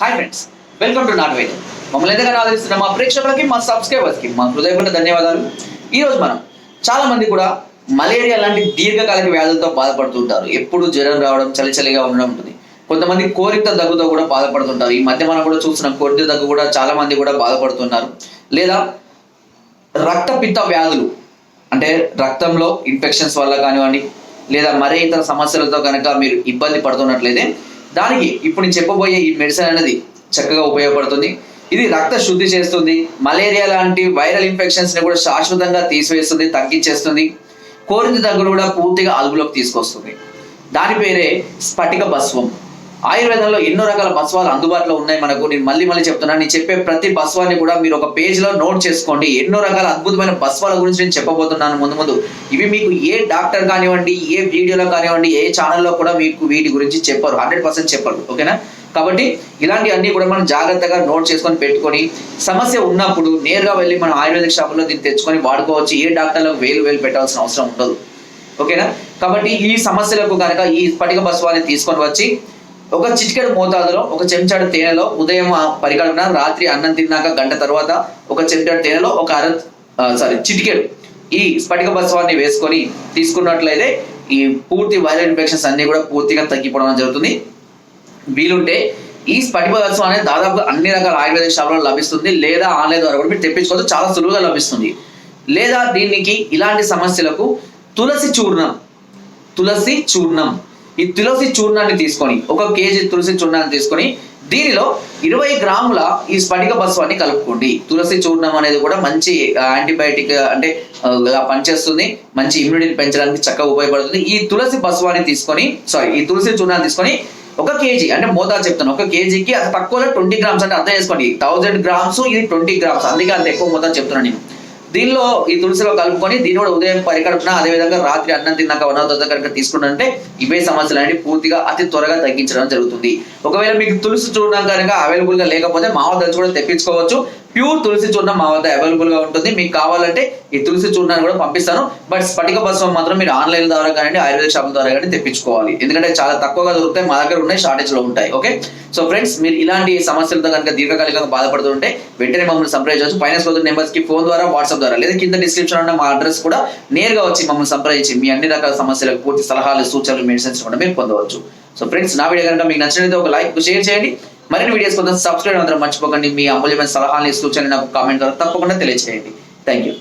Hi friends welcome to not veg మమ్మల్ని ఎంతగానో ఆదరిస్తున్న మా ప్రేక్షకులకి మా సబ్స్క్రైబర్స్కి మా హృదయపూర్ణ ధన్యవాదాలు. ఈరోజు మనం చాలా మంది కూడా మలేరియా లాంటి దీర్ఘకాలిక వ్యాధులతో బాధపడుతుంటారు ఎప్పుడు జ్వరం రావడం చలి చలిగా ఉండడం ఉంటుంది. కొంతమంది కోరిక దగ్గుతో కూడా బాధపడుతుంటారు. ఈ మధ్య మనం కూడా చూస్తున్నాం కోరిక దగ్గు కూడా చాలా మంది కూడా బాధపడుతున్నారు. లేదా రక్తపిత్త వ్యాధులు అంటే రక్తంలో ఇన్ఫెక్షన్స్ వల్ల కానివ్వండి లేదా మరే ఇతర సమస్యలతో కనుక మీరు ఇబ్బంది పడుతున్నట్లయితే దానికి ఇప్పుడు నేను చెప్పబోయే ఈ మెడిసిన్ అనేది చక్కగా ఉపయోగపడుతుంది. ఇది రక్త శుద్ధి చేస్తుంది. మలేరియా లాంటి వైరల్ ఇన్ఫెక్షన్స్ని కూడా శాశ్వతంగా తీసివేస్తుంది తగ్గించేస్తుంది. కోరింది దగ్గర కూడా పూర్తిగా అదుపులోకి తీసుకొస్తుంది. దాని పేరే స్ఫటిక భస్వం ఆయుర్వేదంలో ఎన్నో రకాల భస్వాలు అందుబాటులో ఉన్నాయి మనకు. నేను మళ్ళీ మళ్ళీ చెప్తున్నాను నేను చెప్పే ప్రతి భస్వాన్ని కూడా మీరు ఒక పేజ్లో నోట్ చేసుకోండి. ఎన్నో రకాల అద్భుతమైన భస్వాల గురించి నేను చెప్పబోతున్నాను ముందు ముందు. ఇవి మీకు ఏ డాక్టర్ కానివ్వండి ఏ వీడియోలో కానివ్వండి ఏ ఛానల్లో కూడా మీకు వీటి గురించి చెప్పరు. హండ్రెడ్ పర్సెంట్ చెప్పరు. ఓకేనా? కాబట్టి ఇలాంటి అన్ని కూడా మనం జాగ్రత్తగా నోట్ చేసుకొని పెట్టుకొని సమస్య ఉన్నప్పుడు నేరుగా వెళ్ళి మనం ఆయుర్వేదిక్ షాపులో దీన్ని తెచ్చుకొని వాడుకోవచ్చు. ఏ డాక్టర్లకు వేలు వేలు పెట్టాల్సిన అవసరం ఉండదు. ఓకేనా? కాబట్టి ఈ సమస్యలకు కనుక ఈ స్ఫటిక బస్వాన్ని తీసుకొని వచ్చి ఒక చిటికెడు మోతాదులో ఒక చెంచాడు తేనెలో ఉదయం పరికల్పన రాత్రి అన్నం తిన్నాక గంట తర్వాత ఒక చెంచాడు తేనెలో ఒక అర సారీ చిటికెడు. ఈ స్ఫటిక భస్వాన్ని వేసుకొని తీసుకున్నట్లయితే ఈ పూర్తి వైరల్ ఇన్ఫెక్షన్స్ అన్ని కూడా పూర్తిగా తగ్గిపోవడం జరుగుతుంది. వీలుంటే ఈ స్ఫటిక స్ఫటికవత్సం అనేది దాదాపు అన్ని రకాల ఆయుర్వేద షాపులో లభిస్తుంది లేదా ఆన్లైన్ ద్వారా కూడా మీరు తెప్పించుకోవచ్చు చాలా సులువుగా లభిస్తుంది. లేదా దీనికి ఇలాంటి సమస్యలకు తులసి చూర్ణం తులసి చూర్ణం. ఈ తులసి చూర్ణాన్ని తీసుకొని ఒక కేజీ తులసి చూర్ణాన్ని తీసుకొని దీనిలో ఇరవై గ్రాముల ఈ స్ఫటిక భస్వాన్ని కలుపుకోండి. తులసి చూర్ణం అనేది కూడా మంచి యాంటీబయాటిక్ అంటే పనిచేస్తుంది. మంచి ఇమ్యూనిటీని పెంచడానికి చక్కగా ఉపయోగపడుతుంది. ఈ తులసి భస్వాన్ని తీసుకొని సారీ ఈ తులసి చూర్ణాన్ని తీసుకొని ఒక కేజీ అంటే మోతాదు చెప్తాను ఒక కేజీకి అది తక్కువలో ట్వంటీ గ్రామ్స్ అంటే అర్థం చేసుకోండి. థౌజండ్ గ్రామ్స్ ఇది ట్వంటీ గ్రామ్స్. అందుకే అంత ఎక్కువ మోతాదు చెప్తున్నాను నేను. దీనిలో ఈ తులసిలో కలుపుకొని దీని కూడా ఉదయం పరికడుపున అదే విధంగా రాత్రి అన్నం తిన్నాక వన్ కనుక తీసుకుంటే ఇవే సమస్యలు అనేది పూర్తిగా అతి త్వరగా తగ్గించడం జరుగుతుంది. ఒకవేళ మీకు తులసి చూడడం కనుక అవైలబుల్గా లేకపోతే మా కూడా తెప్పించుకోవచ్చు. ప్యూర్ తులసి చూర్ణం మా వద్ద అవైలబుల్గా ఉంటుంది. మీకు కావాలంటే ఈ తులసి చూర్ణాన్ని కూడా పంపిస్తాను. బట్ స్ఫటిక భస్వం మాత్రం మీరు ఆన్లైన్ ద్వారా కానీ ఆయుర్వేద షాప్ ద్వారా కానీ తెప్పించుకోవాలి. ఎందుకంటే చాలా తక్కువగా దొరుకుతాయి మా దగ్గర ఉన్నాయి షార్టేజ్లో ఉంటాయి. ఓకే? సో ఫ్రెండ్స్ మీరు ఇలాంటి సమస్యలతో కనుక దీర్ఘకాలికంగా బాధపడుతుంటే వెంటనే మమ్మల్ని సంప్రదించవచ్చు. ఫైనాన్స్ సోదరు నెంబర్స్కి ఫోన్ ద్వారా వాట్సాప్ ద్వారా లేదా కింద డిస్క్రిప్షన్ ఉన్న మా అడ్రస్ కూడా నేరుగా వచ్చి మమ్మల్ని సంప్రదించి మీ అన్ని రకాల సమస్యలకు పూర్తి సలహాలు సూచనలు మెడిసిన్స్ కూడా మీరు పొందవచ్చు. సో ఫ్రెండ్స్ నా వీడియో కనుక మీకు నచ్చినట్లయితే ఒక లైక్ షేర్ చేయండి. మరిన్ని వీడియోస్ కోసం సబ్స్క్రైబ్ అందరం మర్చిపోకండి. మీ అమూల్యమైన సలహాలని సూచనలు నాకు కామెంట్ ద్వారా తప్పకుండా తెలియజేయండి థ్యాంక్ యూ